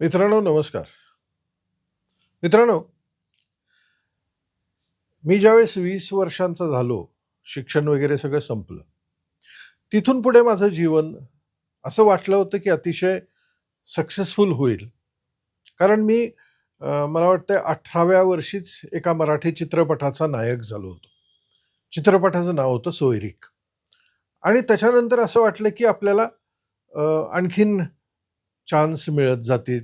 मित्रांनो नमस्कार. मित्रांनो मी ज्यावेळेस वीस वर्षांचा झालो शिक्षण वगैरे सगळं संपलं तिथून पुढे माझं जीवन असं वाटलं होतं की अतिशय सक्सेसफुल होईल. कारण मी मला वाटतं अठराव्या वर्षीच एका मराठी चित्रपटाचा नायक झालो होतो. चित्रपटाचं नाव होतं सोयरीक. आणि त्याच्यानंतर असं वाटलं की आपल्याला आणखीन चान्स मिळत जातील.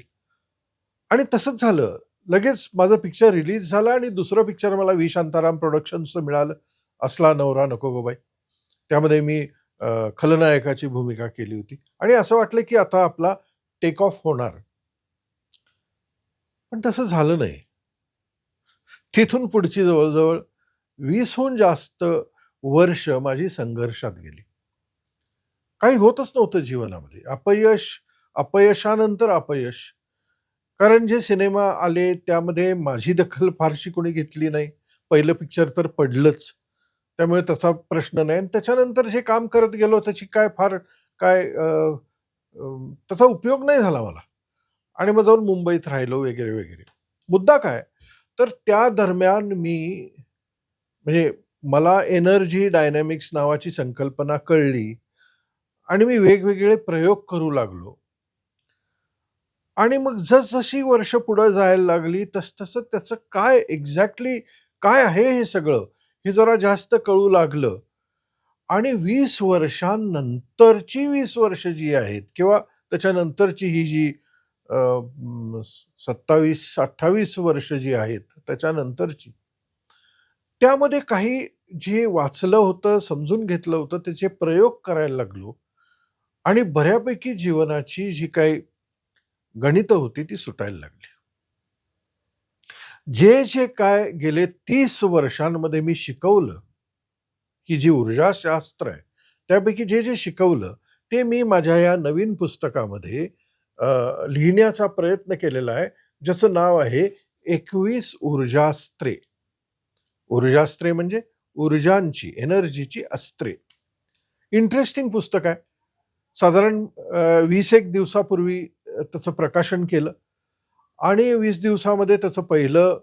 आणि तसंच झालं. लगेच माझं पिक्चर रिलीज झालं आणि दुसरं पिक्चर मला व्ही. शांताराम प्रोडक्शन्सचं मिळालं. असला नवरा नको गो बाई. त्यामध्ये मी खलनायकाची भूमिका केली होती. आणि असं वाटलं की आता आपला टेक ऑफ होणार. पण तसं झालं नाही. तिथून पुढची जवळजवळ वीसहून जास्त वर्ष माझी संघर्षात गेली. काही होतच नव्हतं जीवनामध्ये. अपयश अपयशानंतर अपयश. कारण जे सिनेमा आले त्यामध्ये माझी दखल फारशी कोणी घेतली नाही. पहिलं पिक्चर तर पडलंच. त्यामुळे तसा प्रश्न नाही. आणि त्याच्यानंतर जे काम करत गेलो त्याची काय फार काय त्याचा उपयोग नाही झाला मला. आणि मग जाऊन मुंबईत राहिलो वगैरे वगैरे. मुद्दा काय? तर त्या दरम्यान मी म्हणजे मला एनर्जी डायनॅमिक्स नावाची संकल्पना कळली. आणि मी वेगवेगळे प्रयोग करू लागलो. आणि मग जसजशी वर्ष पुढं जायला लागली तसतसं त्याचं काय एक्झॅक्टली काय आहे हे सगळं हे जरा जास्त कळू लागलं. आणि वीस वर्षांनंतरची वीस वर्ष जी आहेत किंवा त्याच्यानंतरची ही जी सत्तावीस अठ्ठावीस वर्ष जी आहेत त्याच्यानंतरची त्यामध्ये काही जे वाचलं होतं समजून घेतलं होतं त्याचे प्रयोग करायला लागलो. आणि बऱ्यापैकी जीवनाची जी काही गणित होती ती सुटायला लागली. जे जे काय गेले तीस वर्षांमध्ये मी शिकवलं की जी ऊर्जाशास्त्र आहे त्यापैकी जे जे शिकवलं ते मी माझ्या या नवीन पुस्तकामध्ये लिहिण्याचा प्रयत्न केलेला आहे ज्याचं नाव आहे एकवीस ऊर्जास्त्रे. ऊर्जास्त्रे म्हणजे ऊर्जांची एनर्जीची अस्त्रे. इंटरेस्टिंग पुस्तक आहे. साधारण वीस एक दिवसापूर्वी त्याचं प्रकाशन केलं. आणि वीस दिवसामध्ये त्याचं पहिलं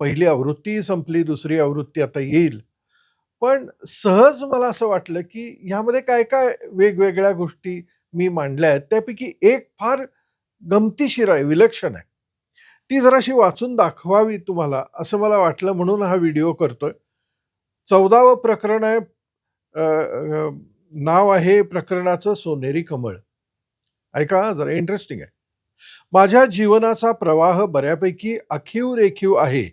पहिली आवृत्ती संपली दुसरी आवृत्ती आता येईल. पण सहज मला असं वाटलं की ह्यामध्ये काय काय वेगवेगळ्या गोष्टी मी मांडल्या आहेत त्यापैकी एक फार गमतीशीर आहे विलक्षण आहे. ती जराशी वाचून दाखवावी तुम्हाला असं मला वाटलं म्हणून हा व्हिडिओ करतोय. चौदावं प्रकरण आहे नाव आहे प्रकरणाचं सोनेरी कमळ. ऐका जरा इंटरेस्टिंग आहे. माझ्या जीवनाचा प्रवाह बऱ्यापैकी आखीव रेखीव आहे.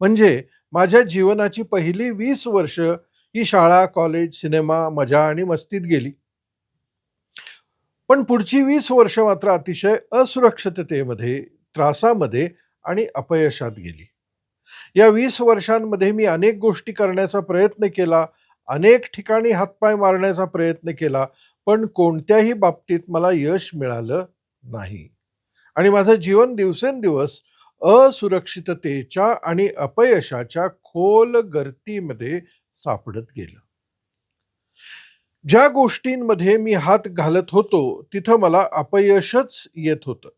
म्हणजे माझ्या जीवनाची पहिली वीस वर्ष ही शाळा कॉलेज सिनेमा मजा आणि मस्तीत गेली. पण पुढची वीस वर्ष मात्र अतिशय असुरक्षिततेमध्ये त्रासामध्ये आणि अपयशात गेली. या वीस वर्षांमध्ये मी अनेक गोष्टी करण्याचा प्रयत्न केला अनेक ठिकाणी हातपाय मारण्याचा प्रयत्न केला पण कोणत्याही बाबतीत मला यश मिळालं नाही. आणि माझं जीवन दिवसेंदिवस असुरक्षिततेच्या आणि अपयशाच्या खोल गर्तीमध्ये सापडत गेलं. ज्या गोष्टींमध्ये मी हात घालत होतो तिथं मला अपयशच येत होतं.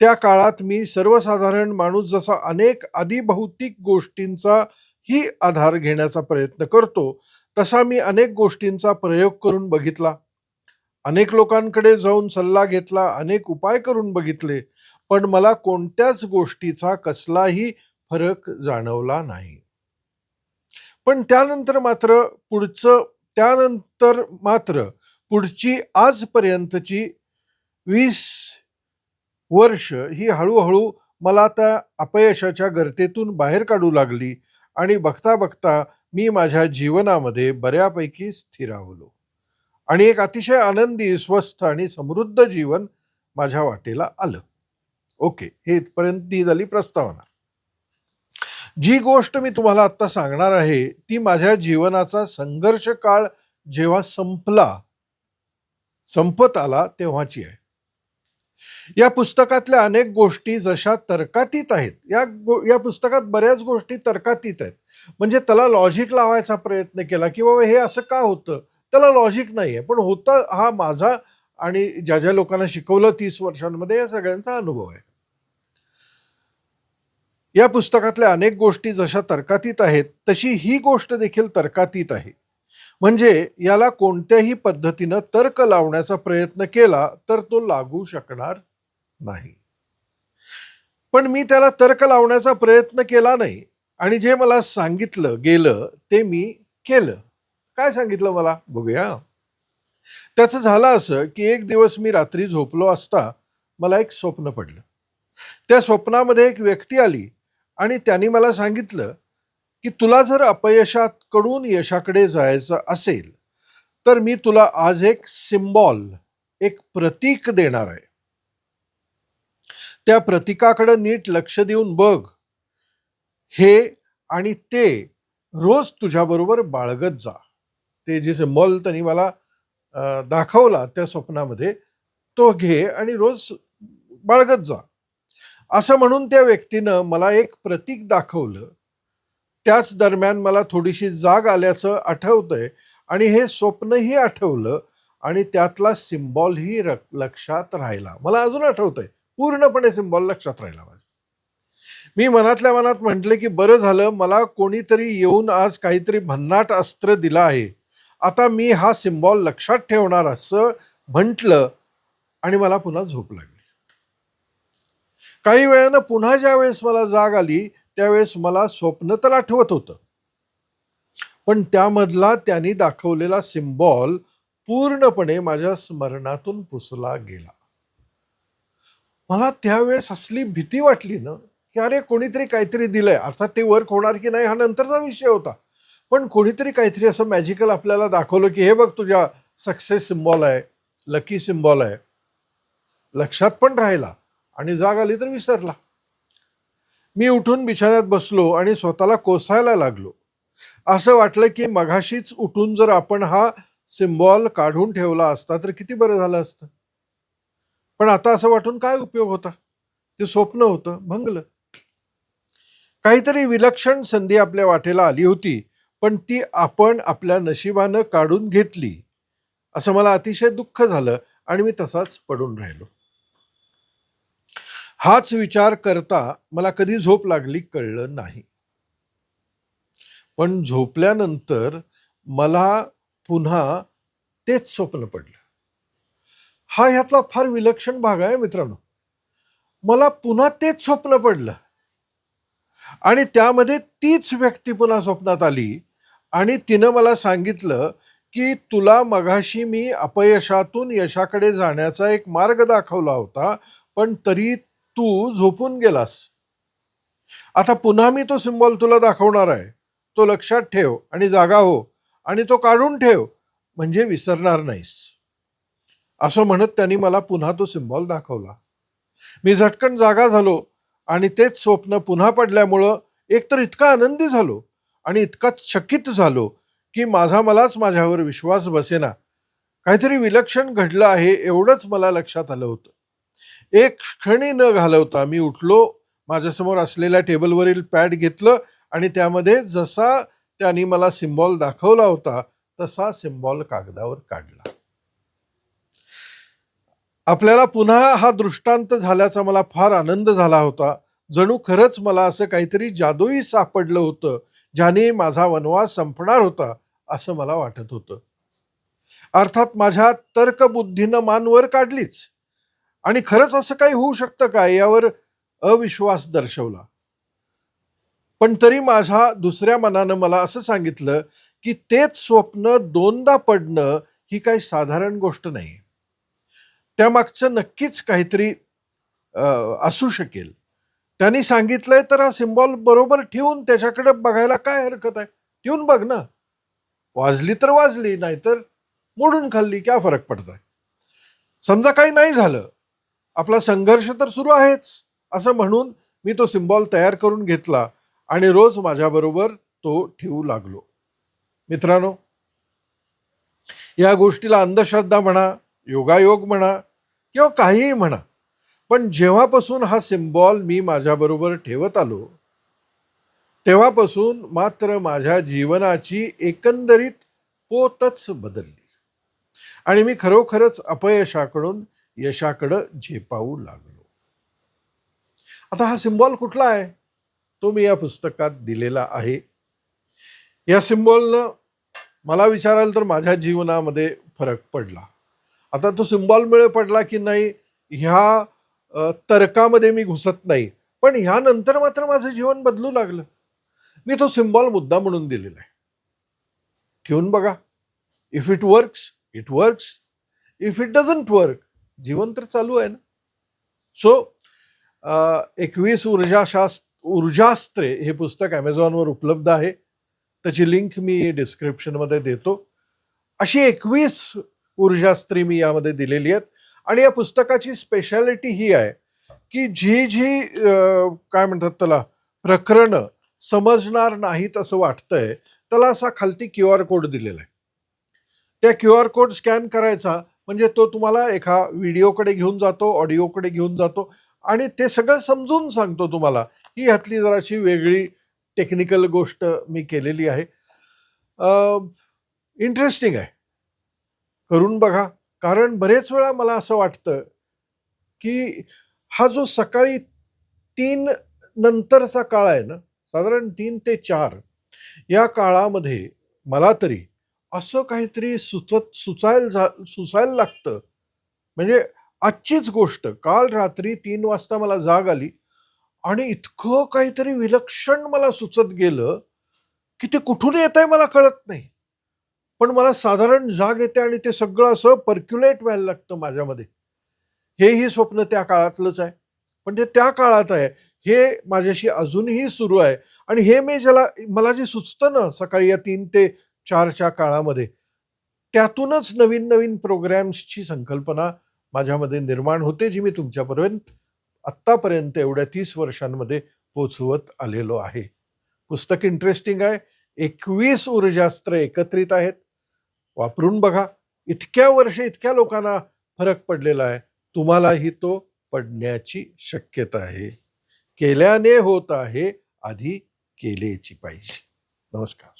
त्या काळात मी सर्वसाधारण माणूस जसा अनेक आदिभौतिक गोष्टींचा ही आधार घेण्याचा प्रयत्न करतो तसा मी अनेक गोष्टींचा प्रयोग करून बघितला. अनेक लोकांकडे जाऊन सल्ला घेतला अनेक उपाय करून बघितले पण मला कोणत्याच गोष्टीचा कसलाही फरक जाणवला नाही. पण त्यानंतर मात्र पुढचं त्यानंतर मात्र पुढची आजपर्यंतची वीस वर्ष ही हळूहळू मला त्या अपयशाच्या गर्तेतून बाहेर काढू लागली आणि बघता बघता मी माझ्या जीवनामध्ये बऱ्यापैकी स्थिरावलो आणि एक अतिशय आनंदी स्वस्थ आणि समृद्ध जीवन माझ्या वाटेला आलं. ओके हे इथपर्यंत ही झाली प्रस्तावना. जी गोष्ट मी तुम्हाला आता सांगणार आहे ती माझ्या जीवनाचा संघर्ष काळ जेव्हा संपला संपत आला तेव्हाची आहे. या पुस्तकातल्या अनेक गोष्टी जशा तर्कातीत आहेत या गो- या पुस्तकात बऱ्याच गोष्टी तर्कातीत आहेत. म्हणजे त्याला लॉजिक लावायचा प्रयत्न केला की बाबा हे असं का होतं? त्याला लॉजिक नाही आहे पण होतं हा माझा आणि ज्या ज्या लोकांना शिकवलं तीस वर्षांमध्ये या सगळ्यांचा अनुभव आहे. या पुस्तकातल्या अनेक गोष्टी जशा तर्कातीत आहेत तशी ही गोष्ट देखील तर्कातीत आहे. म्हणजे याला कोणत्याही पद्धतीनं तर्क लावण्याचा प्रयत्न केला तर तो लागू शकणार नाही. पण मी त्याला तर्क लावण्याचा प्रयत्न केला नाही आणि जे मला सांगितलं गेलं ते मी केलं. काय सांगितलं मला? बघूया. त्याचं झालं असं की एक दिवस मी रात्री झोपलो असता मला एक स्वप्न पडलं. त्या स्वप्नामध्ये एक व्यक्ती आली आणि त्यांनी मला सांगितलं की तुला जर अपयशाकडून यशाकडे जायचं असेल तर मी तुला आज एक सिम्बॉल एक प्रतीक देणार आहे. त्या प्रतीकाकडे नीट लक्ष देऊन बघ. हे आणि ते रोज तुझ्याबरोबर बाळगत जा. ते जे सिम्बॉल त्यांनी मला दाखवला त्या स्वप्नामध्ये तो घे आणि रोज बाळगत जा. असं म्हणून त्या व्यक्तीनं मला एक प्रतीक दाखवलं त्याच दरम्यान मला थोडीशी जाग आल्याचं आठवतंय आणि हे स्वप्नही आठवलं आणि त्यातला सिम्बॉलही र- लक्षात राहिला. मला अजून आठवतंय पूर्णपणे सिम्बॉल लक्षात राहिला माझ्या. मी मनातल्या मनात म्हटले की बरं झालं मला कोणीतरी येऊन आज काहीतरी भन्नाट अस्त्र दिलं आहे. आता मी हा सिम्बॉल लक्षात ठेवणार असं म्हटलं आणि मला पुन्हा झोप लागली. काही वेळानं पुन्हा ज्या वेळेस मला जाग आली त्यावेळेस मला स्वप्न तर आठवत होतं. पण त्यामधला त्यांनी दाखवलेला सिम्बॉल पूर्णपणे माझ्या स्मरणातून पुसला गेला. मला त्यावेळेस असली भीती वाटली ना की अरे कोणीतरी काहीतरी दिलंय. अर्थात ते वर्क होणार की नाही हा नंतरचा विषय होता. पण कोणीतरी काहीतरी असं मॅजिकल आपल्याला दाखवलं की हे बघ तुझ्या सक्सेस सिम्बॉल आहे लकी सिम्बॉल आहे. लक्षात पण राहिला आणि जाग आली तर विसरला. मी उठून बिछाण्यात बसलो आणि स्वतःला कोसायला लागलो. असं वाटलं की मघाशीच उठून जर आपण हा सिम्बॉल काढून ठेवला असता तर किती बरं झालं असतं. पण आता असं वाटून काय उपयोग होता? ते स्वप्न होतं भंगलं. काहीतरी विलक्षण संधी आपल्या वाटेला आली होती पण ती आपण आपल्या नशिबानं काढून घेतली. असं मला अतिशय दुःख झालं आणि मी तसाच पडून राहिलो. हाच विचार करता मला कधी झोप लागली कळलं नाही. पण झोपल्यानंतर मला पुन्हा तेच स्वप्न पडलं. हा ह्यातला फार विलक्षण भाग आहे मित्रांनो. मला पुन्हा तेच स्वप्न पडलं. आणि त्यामध्ये तीच व्यक्ती पुन्हा स्वप्नात आली आणि तिनं मला सांगितलं की तुला मघाशी मी अपयशातून यशाकडे जाण्याचा एक मार्ग दाखवला होता पण तरी तू झोपून गेलास. आता पुन्हा मी तो सिम्बॉल तुला दाखवणार आहे. तो लक्षात ठेव आणि जागा हो आणि तो काढून ठेव. म्हणजे विसरणार नाहीस. असं म्हणत त्यांनी मला पुन्हा तो सिम्बॉल दाखवला. मी झटकन जागा झालो आणि तेच स्वप्न पुन्हा पडल्यामुळं एकतर इतका आनंदी झालो आणि इतका चकित झालो की माझा मलाच माझ्यावर विश्वास बसेना. काहीतरी विलक्षण घडलं आहे एवढंच मला लक्षात आलं होतं. एक क्षणी न घालवता मी उठलो माझ्यासमोर असलेल्या टेबलवरील पॅड घेतलं आणि त्यामध्ये जसा त्यांनी मला सिम्बॉल दाखवला होता तसा सिम्बॉल कागदावर काढला. आपल्याला पुन्हा हा दृष्टांत झाल्याचा मला फार आनंद झाला होता. जणू खरंच मला असं काहीतरी जादूही सापडलं होतं ज्याने माझा वनवास संपणार होता असं मला वाटत होतं. अर्थात माझ्या तर्कबुद्धीनं मानवर काढलीच. आणि खरंच असं काही होऊ शकतं का? यावर अविश्वास दर्शवला. पण तरी माझ्या दुसऱ्या मनानं मला असं सांगितलं की तेच स्वप्न दोनदा पडणं ही काही साधारण गोष्ट नाही. त्यामागचं नक्कीच काहीतरी असू शकेल. त्यांनी सांगितलंय तर हा सिम्बॉल बरोबर ठेवून त्याच्याकडे बघायला काय हरकत आहे? ठेवून बघ ना. वाजली तर वाजली नाहीतर मोडून खाल्ली क्या फरक पडतोय? समजा काही नाही झालं आपला संघर्ष तर सुरू आहेच असं म्हणून मी तो सिम्बॉल तयार करून घेतला आणि रोज माझ्याबरोबर तो ठेवू लागलो. मित्रांनो या गोष्टीला अंधश्रद्धा म्हणा योगायोग म्हणा किंवा काहीही म्हणा पण जेव्हापासून हा सिम्बॉल मी माझ्याबरोबर ठेवत आलो तेव्हापासून मात्र माझ्या जीवनाची एकंदरीत पोतच बदलली. आणि मी खरोखरच अपयशाकडून यशाकडं झेपावू लागलो. आता हा सिम्बॉल कुठला आहे? तो मी या पुस्तकात दिलेला आहे. या सिम्बॉलनं मला विचाराल तर माझ्या जीवनामध्ये फरक पडला. आता तो सिम्बॉलमुळे पडला की नाही ह्या तर्कामध्ये मी घुसत नाही पण ह्यानंतर मात्र माझं जीवन बदलू लागलं. मी तो सिम्बॉल मुद्दा म्हणून दिलेला आहे. ठेवून बघा. If it works it works if it doesn't work जीवन तर चालू आहे ना. सो एकवीस ऊर्जाशास्त्र ऊर्जास्त्रे हे पुस्तक ॲमेझॉनवर उपलब्ध आहे. त्याची लिंक मी डिस्क्रिप्शनमध्ये देतो. अशी एकवीस ऊर्जास्त्री मी यामध्ये दिलेली आहेत. आणि या पुस्तकाची स्पेशालिटी ही आहे की जी जी काय म्हणतात त्याला प्रकरणं समजणार नाहीत असं वाटतंय त्याला असा खालती क्यू आर कोड दिलेला आहे. त्या क्यू आर कोड स्कॅन करायचा म्हणजे तो तुम्हाला एका व्हिडिओकडे घेऊन जातो ऑडिओकडे घेऊन जातो आणि ते सगळं समजून सांगतो तुम्हाला ही ह्यातली जराशी वेगळी टेक्निकल गोष्ट मी केलेली आहे. इंटरेस्टिंग आहे. करून बघा. कारण बरेच वेळा मला असं वाटतं की हा जो सकाळी तीन नंतरचा काळ आहे ना साधारण तीन ते चार या काळामध्ये मला तरी असं काहीतरी सुचत सुचायला जा सुचायला लागतं. म्हणजे आजचीच गोष्ट. काल रात्री तीन वाजता मला जाग आली आणि इतकं काहीतरी विलक्षण मला सुचत गेलं की ते कुठून येत आहे मला कळत नाही. पण मला साधारण जाग येते आणि ते सगळं असं पर्क्युलेट व्हायला लागतं माझ्यामध्ये. हेही स्वप्न त्या काळातलंच आहे. पण ते त्या काळात आहे हे माझ्याशी अजूनही सुरू आहे. आणि हे मी ज्याला मला जे सुचतं ना सकाळी या तीन ते चारच्या काळामध्ये. त्यातूनच नवीन नवीन प्रोग्रॅम्सची संकल्पना माझ्यामध्ये निर्माण होते जी मी तुमच्यापर्यंत आत्तापर्यंत एवढ्या तीस वर्षांमध्ये पोचवत आलेलो आहे. पुस्तक इंटरेस्टिंग आहे. एकवीस ऊर्जास्त्र एकत्रित आहेत. वापरून बघा. इतक्या वर्ष इतक्या लोकांना फरक पडलेला आहे. तुम्हालाही तो पडण्याची शक्यता आहे. केल्याने होत आहे. आधी केलेची पाहिजे. नमस्कार.